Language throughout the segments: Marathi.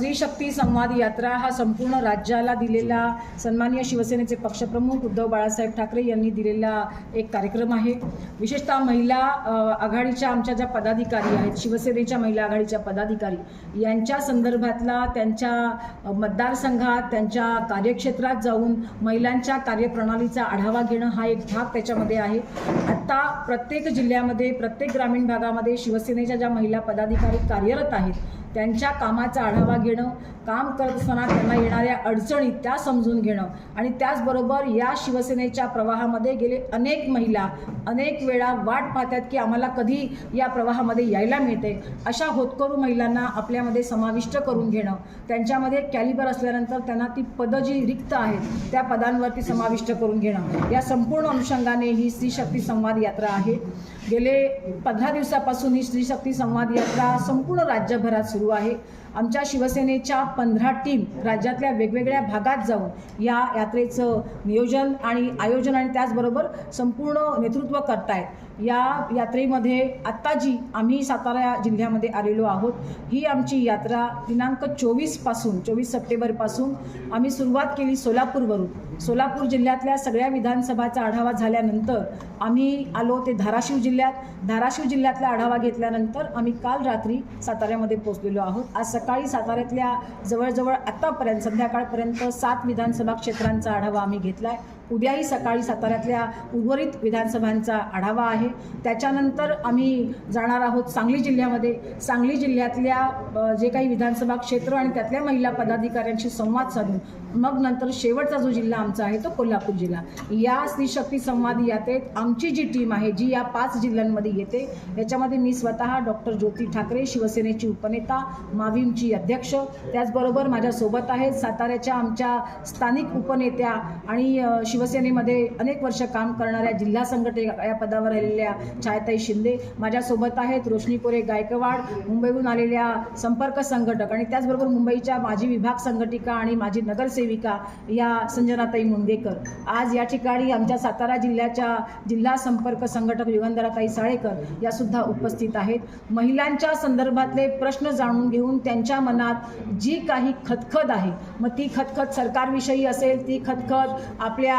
स्त्री शक्ती संवाद यात्रा हा संपूर्ण राज्याला दिलेला सन्माननीय शिवसेनेचे पक्षप्रमुख उद्धव बाळासाहेब ठाकरे यांनी दिलेला एक कार्यक्रम आहे. विशेषतः महिला आघाडीच्या आमच्या ज्या पदाधिकारी आहेत शिवसेनेच्या महिला आघाडीच्या पदाधिकारी यांच्या संदर्भातला त्यांच्या मतदारसंघात त्यांच्या कार्यक्षेत्रात जाऊन महिलांच्या कार्यप्रणालीचा आढावा घेणं हा एक भाग त्याच्यामध्ये आहे. आत्ता प्रत्येक जिल्ह्यामध्ये प्रत्येक ग्रामीण भागामध्ये शिवसेनेच्या ज्या महिला पदाधिकारी कार्यरत आहेत त्यांच्या कामाचा आढावा घेणं काम करत असताना त्यांना येणाऱ्या अडचणी त्या समजून घेणं. आणि त्याचबरोबर या शिवसेनेच्या प्रवाहामध्ये गेले अनेक महिला अनेक वेळा वाट पाहतात की आम्हाला कधी या प्रवाहामध्ये यायला मिळते. अशा होतकरू महिलांना आपल्यामध्ये समाविष्ट करून घेणं. त्यांच्यामध्ये कॅलिबर असल्यानंतर त्यांना ती पदं जी रिक्त आहेत त्या पदांवरती समाविष्ट करून घेणं. या संपूर्ण अनुषंगाने ही स्त्री शक्ती संवाद यात्रा आहे. गेले पंधरा दिवसापासून ही स्त्री शक्ती संवाद यात्रा संपूर्ण राज्यभरात सुरू आहे. आमच्या शिवसेनेच्या पंधरा टीम राज्यातल्या वेगवेगळ्या भागात जाऊन या यात्रेचं नियोजन आणि आयोजन आणि त्याचबरोबर संपूर्ण नेतृत्व करतायत. या यात्रेमध्ये आत्ता जी आम्ही सातारा जिल्ह्यामध्ये आलेलो आहोत. ही आमची यात्रा दिनांक चोवीसपासून चोवीस सप्टेंबरपासून आम्ही सुरुवात केली सोलापूरवरून. सोलापूर जिल्ह्यातल्या सगळ्या विधानसभाचा आढावा झाल्यानंतर आम्ही आलो ते धाराशिव जिल्ह्यात. धाराशिव जिल्ह्यातला आढावा घेतल्यानंतर आम्ही काल रात्री साताऱ्यामध्ये पोचलेलो आहोत. आज सकाळी साताऱ्यातल्या जवळजवळ आत्तापर्यंत संध्याकाळपर्यंत सात विधानसभा क्षेत्रांचा आढावा आम्ही घेतला आहे उद्याही सकाळी साताऱ्यातल्या उर्वरित विधानसभांचा आढावा आहे. त्याच्यानंतर आम्ही जाणार आहोत सांगली जिल्ह्यामध्ये. सांगली जिल्ह्यातल्या जे काही विधानसभा क्षेत्र आणि त्यातल्या महिला पदाधिकाऱ्यांशी संवाद साधून मग नंतर शेवटचा जो जिल्हा आमचा आहे तो कोल्हापूर जिल्हा. या स्त्री शक्ती संवाद यात्रेत आमची जी टीम आहे जी या पाच जिल्ह्यांमध्ये येते याच्यामध्ये मी स्वतः डॉक्टर ज्योती ठाकरे शिवसेनेची उपनेता माविमची अध्यक्ष त्याचबरोबर माझ्यासोबत आहेत साताऱ्याच्या आमच्या स्थानिक उपनेत्या आणि शिवसेनेमध्ये अनेक वर्ष काम करणाऱ्या जिल्हा संघटक या पदावर राहिलेल्या छायाताई शिंदे माझ्यासोबत आहेत रोशनी कोरे गायकवाड मुंबईहून आलेल्या संपर्क संघटक आणि त्याचबरोबर मुंबईच्या माजी विभाग संघटिका आणि माजी नगरसेवक या संजनाताई मुंगेकर. आज या ठिकाणी आमच्या सातारा जिल्ह्याच्या जिल्हा संपर्क संघटक युगंधराताई साळेकर या सुद्धा उपस्थित आहेत. महिलांच्या संदर्भातले प्रश्न जाणून घेऊन त्यांच्या मनात जी काही खतखत आहे मग ती खतखत सरकारविषयी असेल ती खतखत आपल्या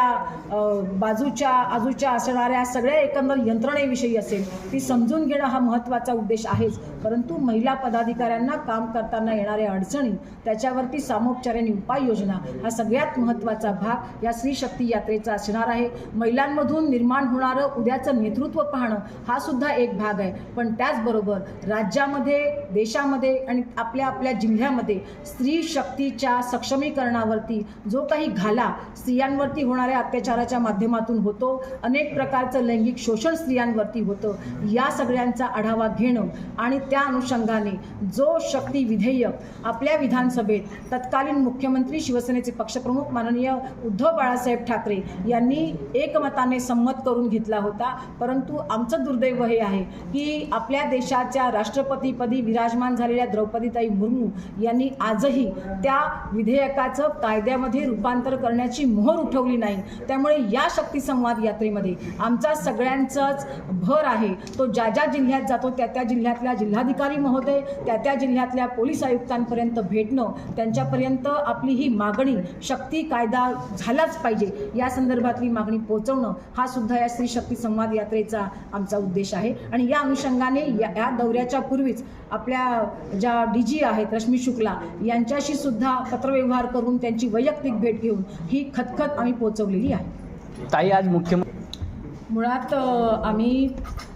बाजूच्या आजूच्या असणाऱ्या सगळ्या एकंदर यंत्रणेविषयी असेल ती समजून घेणं हा महत्त्वाचा उद्देश आहेच. परंतु महिला पदाधिकाऱ्यांना काम करताना येणाऱ्या अडचणी त्याच्यावरती सामोपचाराने उपाययोजना हा सगळ्यात महत्त्वाचा भाग या स्त्री शक्ती यात्रेचा असणार आहे. महिलांमधून निर्माण होणारं उद्याचं नेतृत्व पाहणं हा सुद्धा एक भाग आहे. पण त्याचबरोबर राज्यामध्ये देशामध्ये आणि आपल्या आपल्या जिल्ह्यामध्ये स्त्री शक्तीच्या सक्षमीकरणावरती जो काही घाला स्त्रियांवरती होणाऱ्या अत्याचाराच्या माध्यमातून होतो. अनेक प्रकारचं लैंगिक शोषण स्त्रियांवरती होतं. या सगळ्यांचा आढावा घेणं आणि त्या अनुषंगाने जो शक्ती विधेयक आपल्या विधानसभेत तत्कालीन मुख्यमंत्री शिवसेने शिवसेनेचे पक्षप्रमुख माननीय उद्धव बाळासाहेब ठाकरे यांनी एकमताने संमत करून घेतला होता. परंतु आमचं दुर्दैव हे आहे की आपल्या देशाच्या राष्ट्रपतीपदी विराजमान झालेल्या द्रौपदीताई मुर्मू यांनी आजही त्या विधेयकाचं कायद्यामध्ये रूपांतर करण्याची मोहर उठवली नाही. त्यामुळे या शक्ती संवाद यात्रेमध्ये आमचा सगळ्यांचाच भर आहे. तो ज्या ज्या जिल्ह्यात जातो त्या त्या जिल्ह्यातल्या जिल्हाधिकारी महोदय त्या त्या जिल्ह्यातल्या पोलीस आयुक्तांपर्यंत भेटणं त्यांच्यापर्यंत आपली ही मागणी शक्ती कायदा झालाच पाहिजे. या संदर्भातली मागणी पोहोचवणं हा सुद्धा या स्त्री शक्ती संवाद यात्रेचा आमचा उद्देश आहे. आणि या अनुषंगाने या या दौऱ्याच्या पूर्वीच आपल्या ज्या डी जी आहेत रश्मी शुक्ला यांच्याशी सुद्धा पत्रव्यवहार करून त्यांची वैयक्तिक भेट घेऊन ही खतखत आम्ही पोहोचवलेली आहे. ताई आज मुख्यमंत्री मुळात आम्ही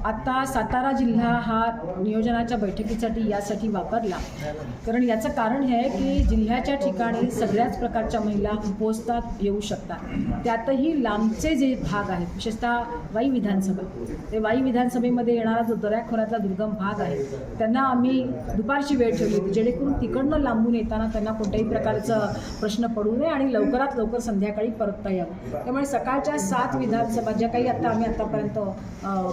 आत्ता सातारा जिल्हा हा नियोजनाच्या बैठकीसाठी यासाठी वापरला. कारण याचं कारण हे आहे की जिल्ह्याच्या ठिकाणी सगळ्याच प्रकारच्या महिला पोचतात येऊ शकतात. त्यातही लांबचे जे भाग आहेत विशेषतः वाई विधानसभा ते वाई विधानसभेमध्ये येणारा जो दऱ्याखोऱ्यातला दुर्गम भाग आहे त्यांना आम्ही दुपारची वेळ ठेवली होती. जेणेकरून तिकडनं लांबून येताना त्यांना कोणत्याही प्रकारचं प्रश्न पडू नये आणि लवकरात लवकर संध्याकाळी परतता यावं. त्यामुळे सकाळच्या सात विधानसभा ज्या काही आता आम्ही आतापर्यंत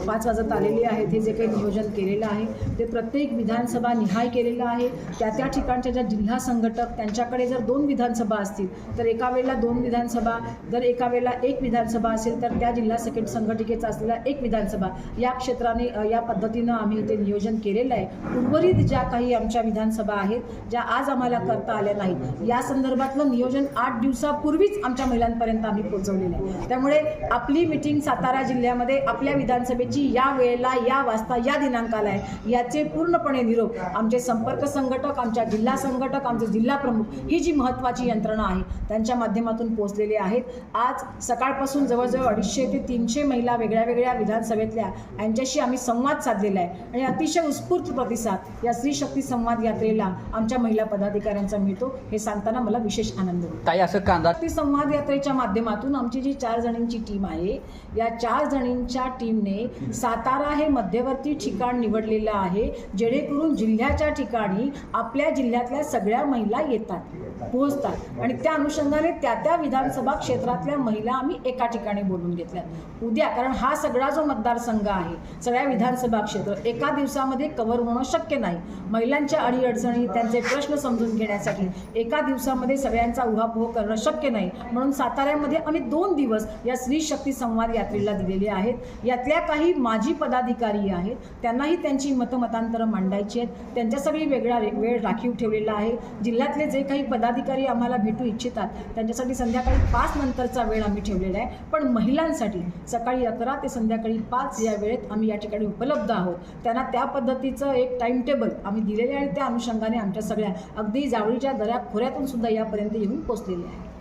पाच वाजत आलेले आहेत हे जे काही नियोजन केलेलं आहे ते प्रत्येक विधानसभा निहाय केलेलं आहे. त्या त्या ठिकाणच्या ज्या जिल्हा संघटक त्यांच्याकडे जर दोन विधानसभा असतील तर एका वेळेला दोन विधानसभा जर एका वेळेला एक विधानसभा असेल तर त्या जिल्हा सेकंड संघटिकेचा असलेला एक विधानसभा. या क्षेत्राने या पद्धतीनं आम्ही इथे नियोजन केलेलं आहे. उर्वरित ज्या काही आमच्या विधानसभा आहेत ज्या आज आम्हाला करता आल्या नाहीत या संदर्भातलं नियोजन आठ दिवसापूर्वीच आमच्या महिलांपर्यंत आम्ही पोहोचवलेलं आहे. त्यामुळे आपली मिटिंग सातारा जिल्ह्यामध्ये आपल्या विधानसभेची या वेळेला या वाजता या दिनांकाला आहे. याचे पूर्णपणे निरोप आमचे संपर्क संघटक आमच्या जिल्हा संघटक आमचे जिल्हा प्रमुख ही जी महत्त्वाची यंत्रणा आहे त्यांच्या माध्यमातून पोहोचलेले आहेत. आज सकाळपासून जवळजवळ अडीचशे ते तीनशे महिला वेगळ्या वेगळ्या विधानसभेतल्या यांच्याशी आम्ही संवाद साधलेला आहे. आणि अतिशय उत्स्फूर्त प्रतिसाद या स्त्री शक्ती संवाद यात्रेला आमच्या महिला पदाधिकाऱ्यांचा मिळतो. हे सांगताना मला विशेष आनंद होतो. असं कांदा शक्ती संवाद यात्रेच्या माध्यमातून आमची जी चार जणींची टीम आहे या चार जणींच्या टीमने सातारा हे मध्यवर्ती ठिकाण निवडलेलं आहे जेणेकरून जिल्ह्याच्या ठिकाणी आपल्या जिल्ह्यातल्या सगळ्या महिला येतात पोहोचतात. आणि त्या अनुषंगाने त्या त्या विधानसभा क्षेत्रातल्या महिला आम्ही एका ठिकाणी बोलून घेतल्या उद्या कारण हा सगळा जो मतदारसंघ आहे सगळ्या विधानसभा क्षेत्र एका दिवसामध्ये कव्हर होणं शक्य नाही. महिलांच्या अडीअडचणी त्यांचे प्रश्न समजून घेण्यासाठी एका दिवसामध्ये सगळ्यांचा उहापोह करणं शक्य नाही. म्हणून साताऱ्यामध्ये आम्ही दोन दिवस या स्त्री शक्ती संवाद यात्रेला दिलेले आहेत. यातल्या काही माजी पदाधिकारी आहेत. त्यांनाही त्यांची मतमतांतरं मांडायची आहेत. त्यांच्यासाठी वेगळा रे- वेळ राखीव ठेवलेला आहे. जिल्ह्यातले जे काही पदाधिकारी आम्हाला भेटू इच्छितात त्यांच्यासाठी संध्याकाळी पाच नंतरचा वेळ आम्ही ठेवलेला आहे. पण महिलांसाठी सकाळी अकरा ते संध्याकाळी पाच या वेळेत आम्ही या ठिकाणी उपलब्ध आहोत. त्यांना त्या पद्धतीचं एक टाईम टेबल आम्ही दिलेले आणि त्या अनुषंगाने आमच्या सगळ्या अगदी जावळीच्या दऱ्या खोऱ्यातून सुद्धा यापर्यंत येऊन पोचलेले आहे.